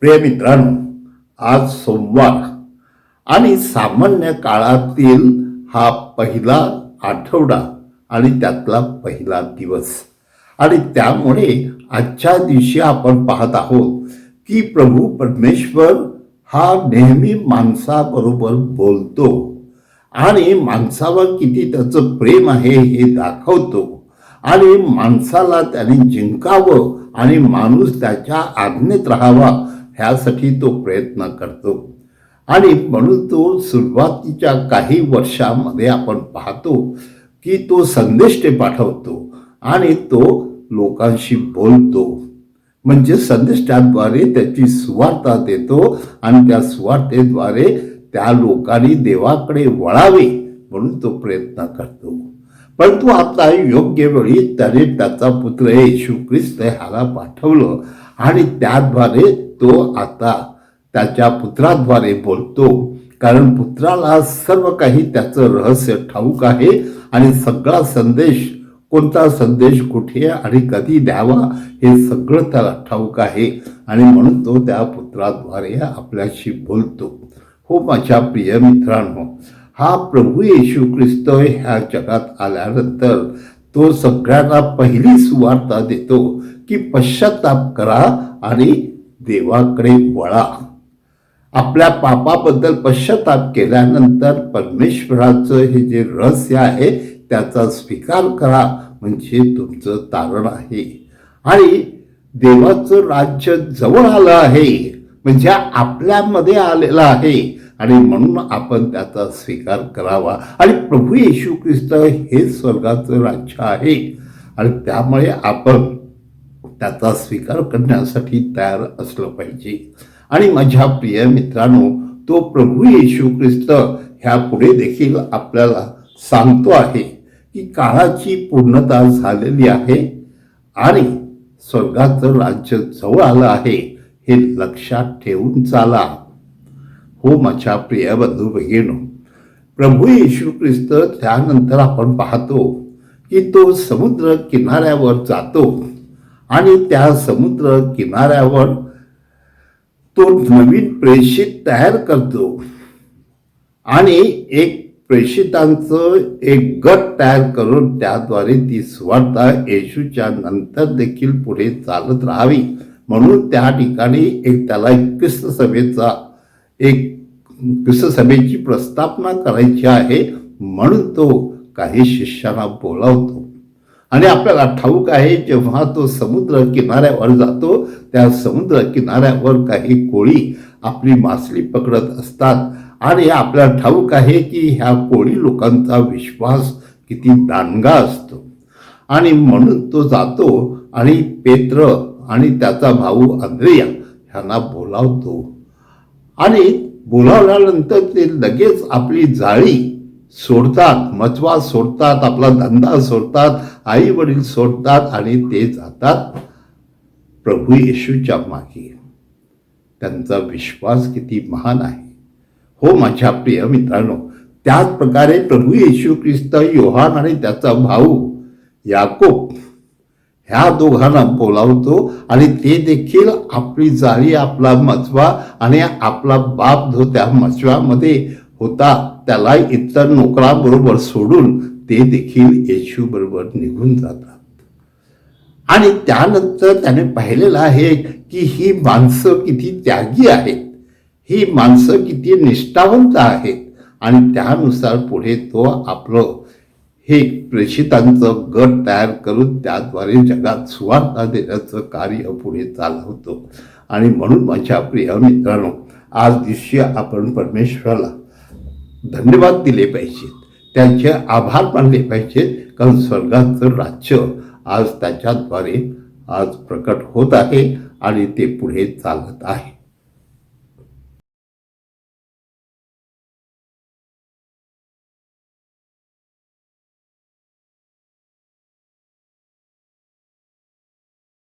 प्रिय मित्रांनो आज सोमवार आणि सामान्य काळातील हा पहिला आठवडा आणि त्यातला पहिला दिवस. आणि त्यामुळे आजच्या दिवशी आपण पाहत आहोत की प्रभू परमेश्वर हा नेहमी माणसाबरोबर बोलतो आणि माणसावर किती त्याचं प्रेम आहे हे दाखवतो. आणि माणसाला त्याने जिंकावं आणि माणूस त्याच्या आज्ञेत राहावा ह्यासाठी तो प्रयत्न करतो. आणि म्हणून तो सुरुवातीच्या काही वर्षामध्ये आपण पाहतो की तो संदेश ते पाठवतो आणि तो लोकांशी बोलतो. म्हणजे संदेष्टाद्वारे त्याची सुवार्ता देतो आणि त्या सुवार्थेद्वारे त्या लोकांनी देवाकडे वळावे म्हणून तो प्रयत्न करतो. परंतु आता योग्य वेळी त्याने त्याचा पुत्र येशू ख्रिस्त ह्याला पाठवलं आणि त्याद्वारे तो आता त्याच्या पुत्राद्वारे बोलतो. कारण पुत्राला सर्व काही त्याचं रहस्य ठाऊक आहे आणि सगळा संदेश कोणता संदेश कुठे आणि कधी द्यावा हे सगळं त्याला ठाऊक आहे. आणि म्हणून तो त्या पुत्राद्वारे आपल्याशी बोलतो. हो माझ्या प्रिय मित्रांनो हा प्रभू येशू ख्रिस्त ह्या जगात आल्यानंतर तो सगळ्यांना पहिली सुवार्ता देतो की पश्चाताप करा आणि देवाकडे वळा. आपल्या पापाबद्दल पश्चाताप केल्यानंतर परमेश्वराचं हे जे रहस्य आहे त्याचा स्वीकार करा म्हणजे तुमचं तारण आहे. आणि देवाचं राज्य जवळ आलं आहे म्हणजे आपल्यामध्ये आलेलं आहे आणि म्हणून आपण त्याचा स्वीकार करावा. आणि प्रभू येशू ख्रिस्त हे स्वर्गाचं राज्य आहे. आणि त्यामुळे आपण त्याचा स्वीकार करण्यासाठी तयार असलं पाहिजे. आणि माझ्या प्रिय मित्रांनो तो प्रभू येशू ख्रिस्त ह्या पुढे देखील आपल्याला सांगतो आहे की काळाची पूर्णता झालेली आहे आणि स्वर्गाचं राज्य जवळ आलं आहे हे लक्षात ठेवून चाला. हो माझ्या प्रिय बंधू बहिणो प्रभू येशू ख्रिस्त त्यानंतर आपण पाहतो की तो समुद्र किनाऱ्यावर जातो. आणि त्या समुद्र किनाऱ्यावर तो नवीन प्रेषित तयार करतो. आणि एक प्रेषितांचं एक गट तयार करून त्याद्वारे ती सुवार्ता येशूच्या नंतर देखील पुढे चालत राहावी. म्हणून त्या ठिकाणी एक त्याला एक ख्रिस्त सभेचा एक ख्रिस्त सभेची प्रस्थापना करायची आहे. म्हणून तो काही शिष्यांना बोलावतो. आणि आपल्याला ठाऊक आहे जेव्हा तो समुद्र किनाऱ्यावर जातो त्या समुद्र किनाऱ्यावर काही कोळी आपली मासळी पकडत असतात. आणि आपल्याला ठाऊक आहे की ह्या कोळी लोकांचा विश्वास किती दानगा असतो. आणि म्हणून तो जातो आणि पेत्र आणि त्याचा भाऊ अंद्रिया ह्यांना बोलावतो. आणि बोलावल्यानंतर ते लगेच आपली जाळी सोडतात मचवा सोडतात आपला धंदा सोडतात आई वडील सोडतात आणि ते जातात प्रभू येशूच्या मागे. त्यांचा विश्वास किती महान आहे. हो माझ्या प्रिय मित्रांनो त्याच प्रकारे प्रभू येशू ख्रिस्त योहान आणि त्याचा भाऊ याकोब ह्या दोघांना बोलावतो आणि ते देखील आपली जाळी आपला मचवा आणि आपला बाप धो त्या मचव्यामध्ये होता. त्याला इतर नोकराबरोबर सोडून ते देखील येशू बरोबर निघून जातात. आणि त्यानंतर त्याने पाहिलेलं आहे की ही माणसं किती त्यागी आहेत. ही माणसं किती निष्ठावंत आहेत. आणि त्यानुसार पुढे तो आपलं हे प्रेषितांचं गट तयार करून त्याद्वारे जगात सुवार्ता देण्याचं कार्य पुढे चालवतो. आणि म्हणून माझ्या प्रिय मित्रांनो आज दिवशी आपण परमेश्वराला धन्यवाद दिले पाहिजेत. त्यांचे आभार मानले पाहिजेत. कारण स्वर्गाचं राज्य आज त्याच्याद्वारे आज प्रकट होत आहे आणि ते पुढे चालत आहे.